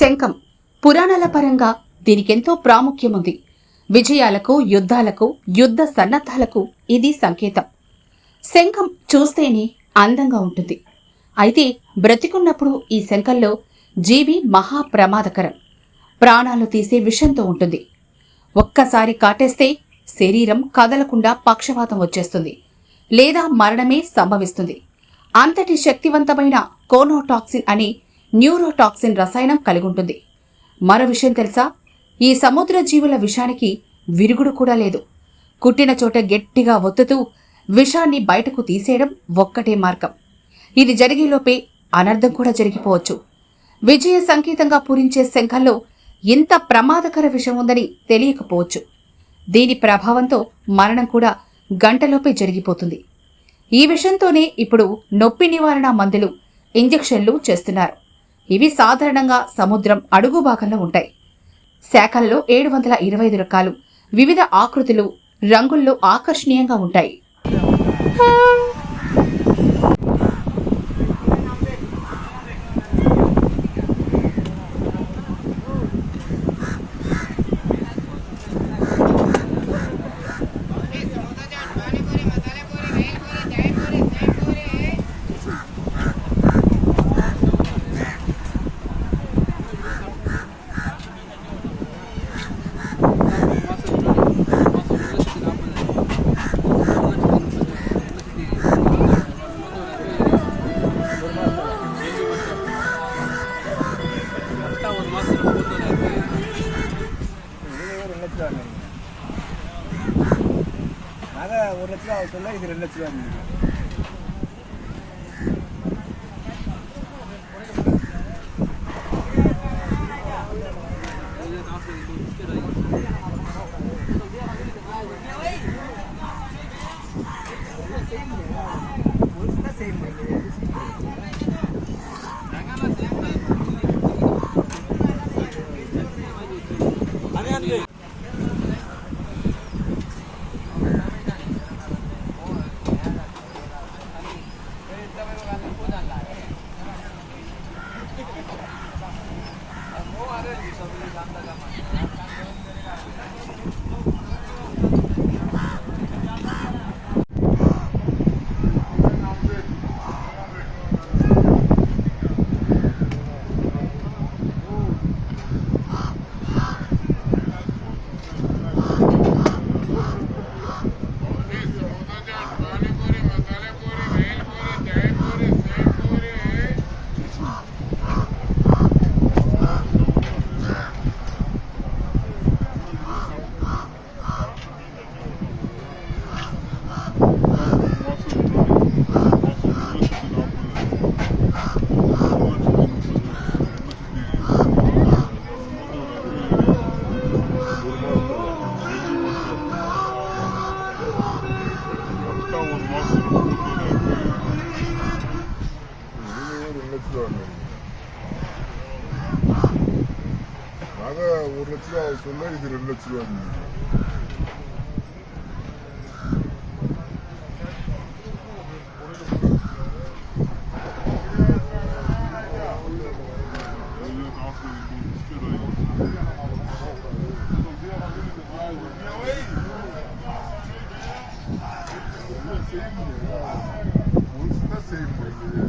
శంఖం. పురాణాల పరంగా దీనికెంతో ప్రాముఖ్యం ఉంది విజయాలకు యుద్ధాలకు యుద్ధ సన్నద్ధాలకు ఇది సంకేతం. శంఖం చూస్తేనే అందంగా ఉంటుంది. అయితే బ్రతికున్నప్పుడు ఈ శంఖంలో జీవి మహా ప్రమాదకరం ప్రాణాలు తీసే విషంతో ఉంటుంది. ఒక్కసారి కాటేస్తే శరీరం కదలకుండా పక్షవాతం వచ్చేస్తుంది. లేదా మరణమే సంభవిస్తుంది. అంతటి శక్తివంతమైన కోనోటాక్సిన్ అనే న్యూరోటాక్సిన్ రసాయనం కలిగి ఉంటుంది మరో విషయం తెలుసా? ఈ సముద్ర జీవుల విషానికి విరుగుడు కూడా లేదు. కుట్టిన చోట గట్టిగా ఒత్తుతూ విషాన్ని బయటకు తీసేయడం ఒక్కటే మార్గం. ఇది జరిగేలోపే అనర్థం కూడా జరిగిపోవచ్చు. విజయ సంకేతంగా పూరించే శంఖంలో ఇంత ప్రమాదకర విషం ఉందని తెలియకపోవచ్చు. దీని ప్రభావంతో మరణం కూడా గంటలోపే జరిగిపోతుంది. ఈ విషయంతోనే ఇప్పుడు నొప్పి నివారణ మందులు ఇంజెక్షన్లు చేస్తున్నారు. ఇవి సాధారణంగా సముద్రం అడుగు భాగంలో ఉంటాయి. శాఖల్లో ఏడు వందల ఇరవై ఐదు రకాలు వివిధ ఆకృతులు రంగుల్లో ఆకర్షణీయంగా ఉంటాయి. ஒரு லட்ச ரூபா சொல்ல இது ரெண்டு லட்ச ரூபா இருந்தது. நாங்க ஒரு லட்ச ரூபா அவர் சொல்ல இது ரெண்டு லட்ச ரூபா இருந்தது. Olsun da